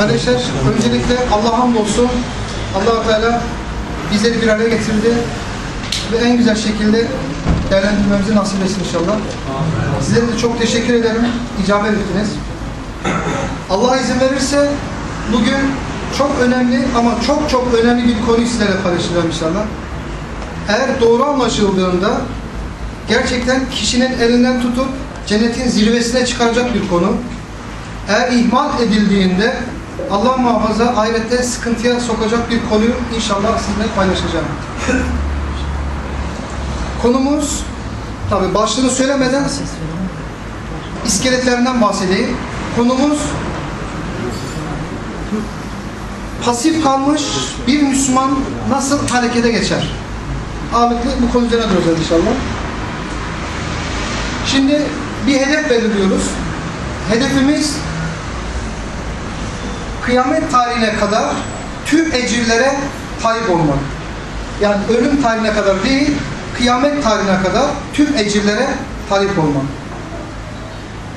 Kardeşler, öncelikle Allah'a hamdolsun. allah Teala bizleri bir araya getirdi ve en güzel şekilde değerlendirmemizi nasip etsin inşallah. Size de çok teşekkür ederim. İcabet ettiniz. Allah izin verirse bugün çok önemli ama çok çok önemli bir konuyu sizlerle paylaşacağım inşallah. Eğer doğru anlaşıldığında gerçekten kişinin elinden tutup cennetin zirvesine çıkaracak bir konu. Eğer ihmal edildiğinde Allah muhafaza ahirette sıkıntıya sokacak bir konuyu inşallah sizinle paylaşacağım. Konumuz tabi başlığını söylemeden iskeletlerinden bahsedeyim. Konumuz pasif kalmış bir Müslüman nasıl harekete geçer? Ağırlıklı bu konu üzerine duracağız inşallah. Şimdi bir hedef belirliyoruz. Hedefimiz kıyamet tarihine kadar tüm ecirlere talip olmak. Yani ölüm tarihine kadar değil, kıyamet tarihine kadar tüm ecirlere talip olmak.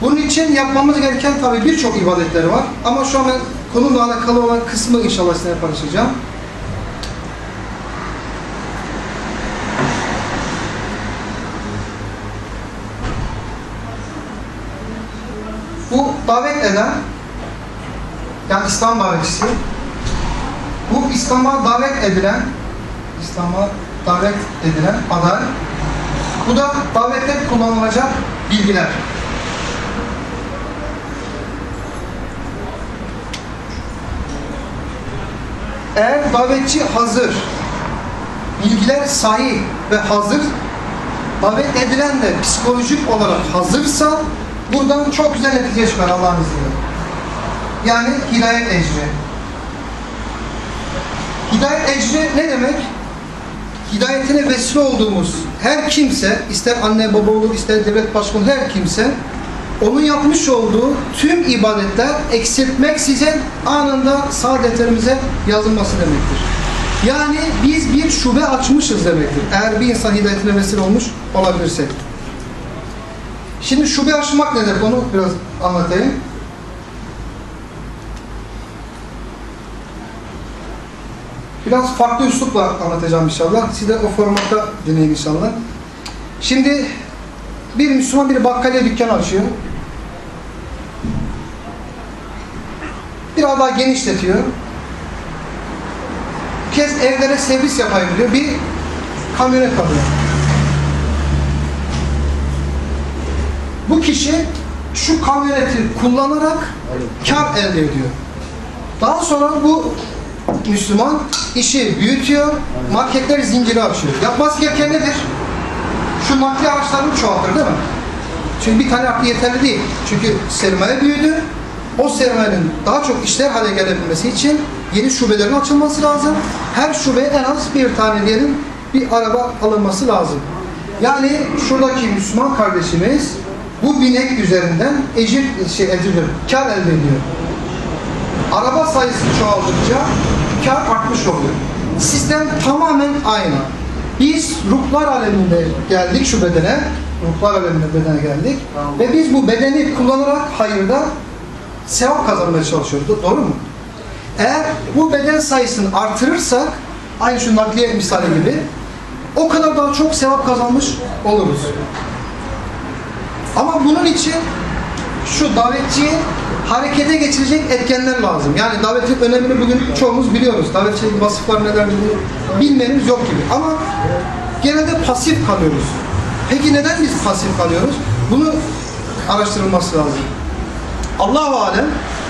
Bunun için yapmamız gereken tabii birçok ibadetler var. Ama şu an ben konuyla alakalı olan kısmı inşallah sizinle paylaşacağım. Bu davet eden, yani İslam davetçisi, bu İslam'a davet edilen, İslam'a davet edilen aday, bu da davette kullanılacak bilgiler. Eğer davetçi hazır, bilgiler sahih ve hazır, davet edilen de psikolojik olarak hazırsa buradan çok güzel netice çıkar Allah'ın izniyle. Yani hidayet ecri. Hidayet ecri ne demek? Hidayetine vesile olduğumuz her kimse, ister anne baba olur, ister devlet başkanı her kimse onun yapmış olduğu tüm ibadetler eksiltmeksizin anında saadetlerimize yazılması demektir. Yani biz bir şube açmışız demektir. Eğer bir insan hidayetine vesile olmuş olabilirsek. Şimdi şube açmak nedir? Onu biraz anlatayım. Biraz farklı üslupla anlatacağım inşallah. Siz de o formatta dinleyin inşallah. Şimdi bir Müslüman bir bakkaliye dükkan açıyor. Biraz daha genişletiyor. Bir kez evlere servis yapayım diyor. Bir kamyonet alıyor. Bu kişi şu kamyoneti kullanarak kar elde ediyor. Daha sonra bu Müslüman işi büyütüyor, marketler zinciri açıyor. Yapması gereken nedir? Şu nakli araçlarını çoğaltır değil mi? Çünkü bir tane aklı yeterli değil. Çünkü sermaye büyüdü. O sermayenin daha çok işler hale gelebilmesi için yeni şubelerin açılması lazım. Her şubeye en az bir tane diyelim bir araba alınması lazım. Yani şuradaki Müslüman kardeşimiz bu binek üzerinden ecir, şey, ecir kar elde ediyor. Araba sayısı çoğaldıkça kar artmış oluyor. Sistem tamamen aynı. Biz ruhlar aleminde geldik şu bedene, ruhlar aleminde bedene geldik ve biz bu bedeni kullanarak hayırda sevap kazanmaya çalışıyoruz. Doğru mu? Eğer bu beden sayısını artırırsak, aynı şu nakliye misali gibi, o kadar daha çok sevap kazanmış oluruz. Ama bunun için şu davetçiyi harekete geçirecek etkenler lazım. Yani davetin önemini bugün çoğumuz biliyoruz. Davetçilik vasıflar neler bilmeniz yok gibi. Ama genelde pasif kalıyoruz. Peki neden biz pasif kalıyoruz? Bunu araştırılması lazım. Allah-u Alem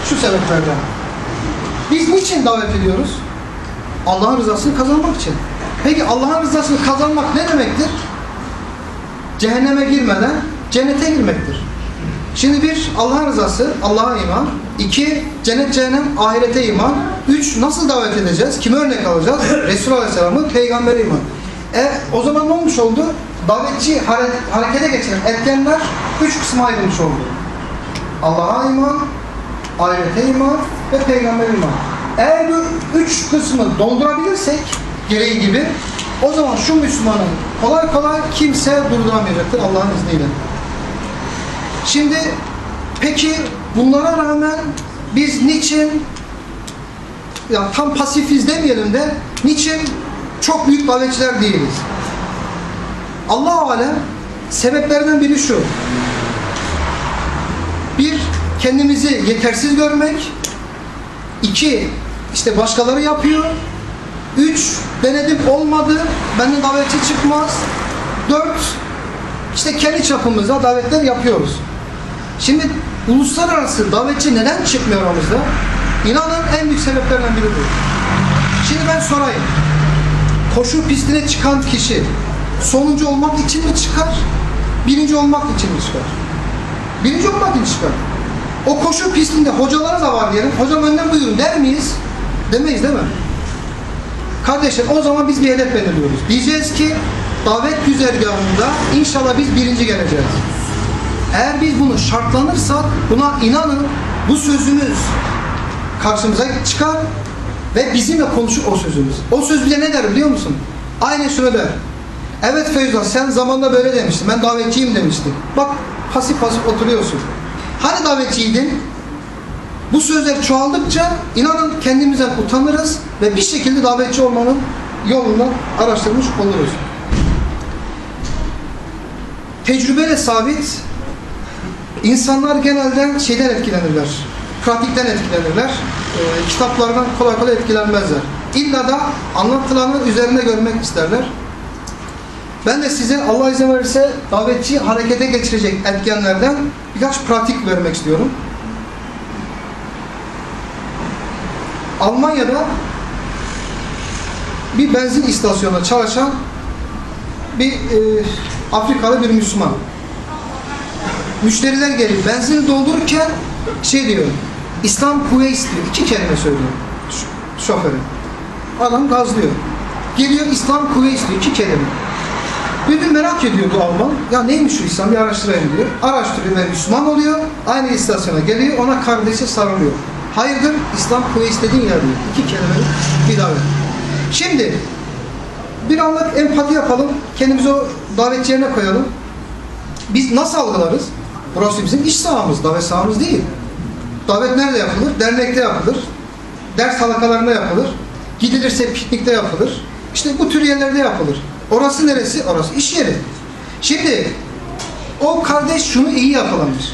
şu sebeplerden. Biz niçin davet ediyoruz? Allah'ın rızasını kazanmak için. Peki Allah'ın rızasını kazanmak ne demektir? Cehenneme girmeden cennete girmektir. Şimdi bir, Allah'ın rızası, Allah'a iman. İki, cennet, cehennem, ahirete iman. Üç, nasıl davet edeceğiz? Kime örnek alacağız? Resul Aleyhisselam'ı, peygambere iman. E, o zaman ne olmuş oldu? Davetçi hare harekete geçiren etkenler üç kısma ayrılmış oldu. Allah'a iman, ahirete iman ve peygambere iman. Eğer bu üç kısmı doldurabilirsek, gereği gibi, o zaman şu Müslümanı kolay kolay kimse durduramayacaktır Allah'ın izniyle. Şimdi peki bunlara rağmen biz niçin ya tam pasifiz demeyelim de niçin çok büyük davetçiler değiliz? Allah alem sebeplerden biri şu. Bir, kendimizi yetersiz görmek. iki işte başkaları yapıyor. Üç, denedim olmadı, benden davetçi çıkmaz. Dört, işte kendi çapımızda davetler yapıyoruz. Şimdi uluslararası davetçi neden çıkmıyor aramızda? İnanın en büyük sebeplerden biri bu. Şimdi ben sorayım. Koşu pistine çıkan kişi sonuncu olmak için mi çıkar? Birinci olmak için mi çıkar? Birinci olmak için çıkar. O koşu pistinde hocaları da var diyelim. Hocam önden buyurun der miyiz? Demeyiz değil mi? Kardeşler o zaman biz bir hedef belirliyoruz. Diyeceğiz ki davet güzergahında inşallah biz birinci geleceğiz. Eğer biz bunu şartlanırsak buna inanın bu sözümüz karşımıza çıkar ve bizimle konuşur o sözümüz. O söz bize ne der biliyor musun? Aynen şunu der. Evet Feyzullah sen zamanla böyle demiştin. Ben davetçiyim demiştin. Bak pasif pasif oturuyorsun. Hani davetçiydin? Bu sözler çoğaldıkça inanın kendimizden utanırız ve bir şekilde davetçi olmanın yolunu araştırmış oluruz. Tecrübeyle sabit insanlar genelde şeyden etkilenirler. Pratikten etkilenirler. E, kitaplardan kolay kolay etkilenmezler. İlla da anlatılanı üzerine görmek isterler. Ben de size Allah izin verirse davetçi harekete geçirecek etkenlerden birkaç pratik vermek istiyorum. Almanya'da bir benzin istasyonunda çalışan bir e, Afrikalı bir Müslüman. Müşteriler geliyor. Benzini doldururken şey diyor. İslam Kuveys diyor. İki kelime söylüyor. Şoförü. Adam gazlıyor. Geliyor İslam Kuveys diyor. İki kelime. Bir gün merak ediyor bu Alman. Ya neymiş şu İslam bir araştırayım diyor. Araştırıyor ve Müslüman oluyor. Aynı istasyona geliyor. Ona kardeşi sarılıyor. Hayırdır İslam Kuveys dediğin yer diyor. İki kelimelik bir davet. Şimdi bir anlık empati yapalım. Kendimizi o davetçi koyalım. Biz nasıl algılarız? Burası bizim iş sahamız, davet sahamız değil. Davet nerede yapılır? Dernekte yapılır. Ders halakalarında yapılır. Gidilirse piknikte yapılır. İşte bu tür yerlerde yapılır. Orası neresi? Orası iş yeri. Şimdi o kardeş şunu iyi yakalamış.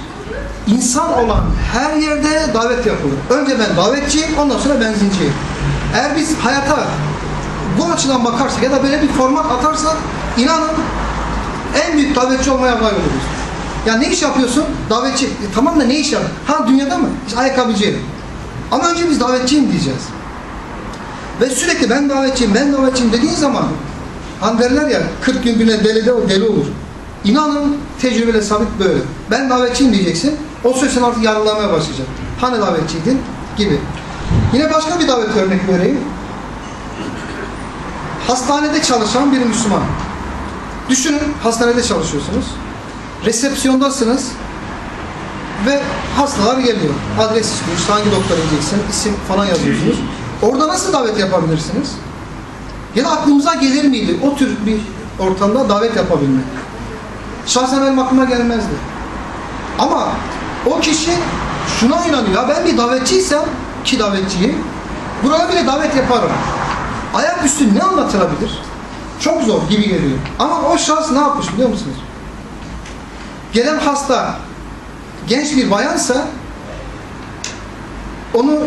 İnsan olan her yerde davet yapılır. Önce ben davetçiyim, ondan sonra benzinciyim. Eğer biz hayata bu açıdan bakarsak ya da böyle bir format atarsak inanın en büyük davetçi olmaya aday. Ya ne iş yapıyorsun? Davetçi. E, tamam da ne iş yap? Ha dünyada mı? İşte ayakkabıcı. Ama önce biz davetçiyim diyeceğiz. Ve sürekli ben davetçiyim, ben davetçiyim dediğin zaman hani derler ya 40 gün bile deli de o deli olur. İnanın tecrübeyle sabit böyle. Ben davetçiyim diyeceksin. O söz seni artık yargılamaya başlayacak. Hani davetçiydin? Gibi. Yine başka bir davet örnek vereyim. Hastanede çalışan bir Müslüman. Düşünün hastanede çalışıyorsunuz. Resepsiyondasınız ve hastalar geliyor. Adres istiyor, işte hangi doktora gideceksin, isim falan yazıyorsunuz. Orada nasıl davet yapabilirsiniz? Ya da aklımıza gelir miydi o tür bir ortamda davet yapabilmek? Şahsen benim aklıma gelmezdi. Ama o kişi şuna inanıyor. Ben bir davetçiysem ki davetçiyim. Buraya bile davet yaparım. Ayaküstü ne anlatılabilir? Çok zor gibi geliyor. Ama o şahıs ne yapmış biliyor musunuz? Gelen hasta genç bir bayansa onu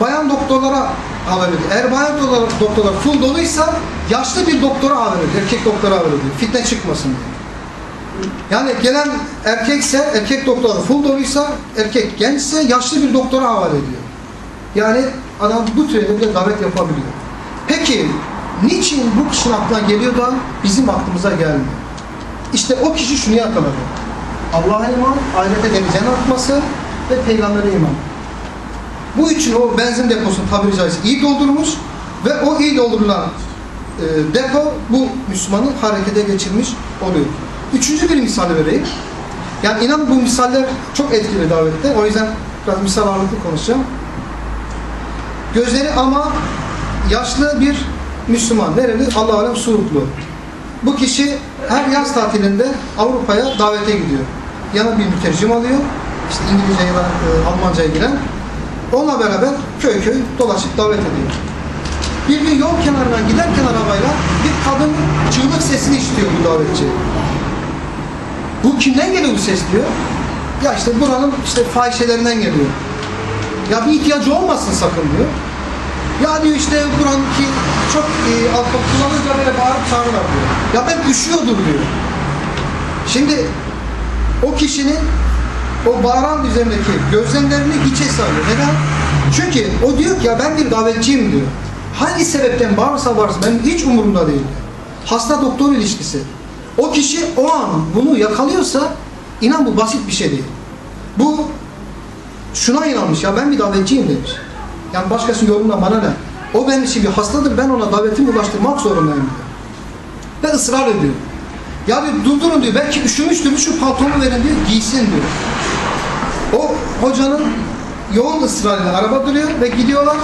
bayan doktorlara haber ediyor. Eğer bayan doktorlar, full doluysa yaşlı bir doktora haber ediyor. Erkek doktora haber ediyor. Fitne çıkmasın diye. Yani gelen erkekse, erkek doktor full doluysa, erkek gençse yaşlı bir doktora havale ediyor. Yani adam bu türde bile davet yapabiliyor. Peki niçin bu kişinin aklına geliyor da bizim aklımıza gelmiyor? İşte o kişi şunu yakaladı. Allah'a iman, ahirete denizden artması ve peygambere iman. Bu için o benzin deposunu tabiri caizse iyi doldurmuş ve o iyi doldurulan e, depo bu Müslümanı harekete geçirmiş oluyor. Üçüncü bir misal vereyim. Yani inan bu misaller çok etkili davette. O yüzden biraz misal ağırlıklı konuşacağım. Gözleri ama yaşlı bir Müslüman. Nereli? Allah alem Suruklu. Bu kişi her yaz tatilinde Avrupa'ya davete gidiyor. Yana bir mütercim alıyor. İşte İngilizce ya da e, Almanca'ya giren. Onunla beraber köy köy dolaşıp davet ediyor. Bir gün yol kenarına giderken arabayla bir kadın çığlık sesini işitiyor bu davetçi. Bu kimden geliyor bu ses diyor. Ya işte buranın işte fahişelerinden geliyor. Ya bir ihtiyacı olmasın sakın diyor. Ya diyor işte buranın ki çok e, alkol kullanınca böyle bağırıp çağırırlar diyor. Ya ben üşüyordur diyor. Şimdi o kişinin o bağıran üzerindeki gözlemlerini hiçe sayıyor. Neden? Çünkü o diyor ki ya ben bir davetçiyim diyor. Hangi sebepten bağırsa bağırsın benim hiç umurumda değil. Hasta doktor ilişkisi. O kişi o an bunu yakalıyorsa inan bu basit bir şey değil. Bu şuna inanmış ya ben bir davetçiyim demiş. Yani başkası yorumla bana ne? O benim için bir hastadır ben ona davetimi ulaştırmak zorundayım diyor. Ve ısrar ediyor. Ya diyor durdurun diyor belki üşümüştür şu paltomu verin diyor giysin diyor. O hocanın yoğun ısrarıyla araba duruyor ve gidiyorlar.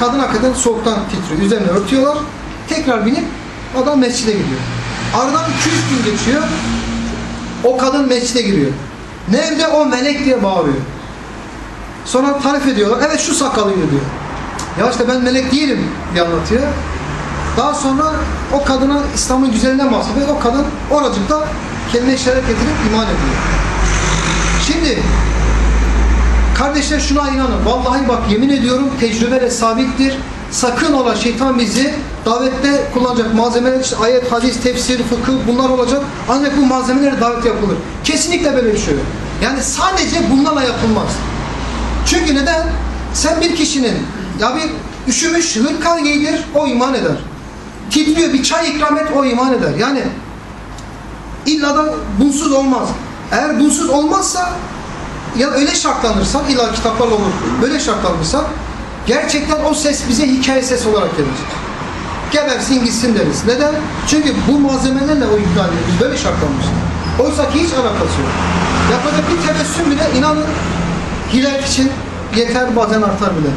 Kadın hakikaten soğuktan titriyor. Üzerine örtüyorlar. Tekrar binip adam mescide gidiyor. Aradan 200 gün geçiyor. O kadın mescide giriyor. Nerede o melek diye bağırıyor. Sonra tarif ediyorlar. Evet şu sakalıydı diyor. Ya işte ben melek değilim diye anlatıyor. Daha sonra o kadına İslam'ın güzelinden bahsediyor. O kadın oracıkta kelime işaret getirip iman ediyor. Şimdi kardeşler şuna inanın. Vallahi bak yemin ediyorum tecrübeyle sabittir. Sakın ola şeytan bizi davette kullanacak malzemeler işte ayet, hadis, tefsir, fıkıh bunlar olacak. Ancak bu malzemeleri davet yapılır. Kesinlikle böyle bir şey yok. Yani sadece bunlarla yapılmaz. Çünkü neden? Sen bir kişinin ya bir üşümüş hırka giydir o iman eder. Titriyor bir çay ikram et o iman eder. Yani illa da bunsuz olmaz. Eğer bunsuz olmazsa ya öyle şartlanırsan illa kitaplarla olur. Böyle şartlanırsan gerçekten o ses bize hikaye ses olarak gelir. Gebersin gitsin deriz. Neden? Çünkü bu malzemelerle o iddia ediyor. Biz böyle şartlanmışız. Oysa ki hiç alakası yok. Yapacak bir tebessüm bile inanın hidayet için yeter bazen artar bile.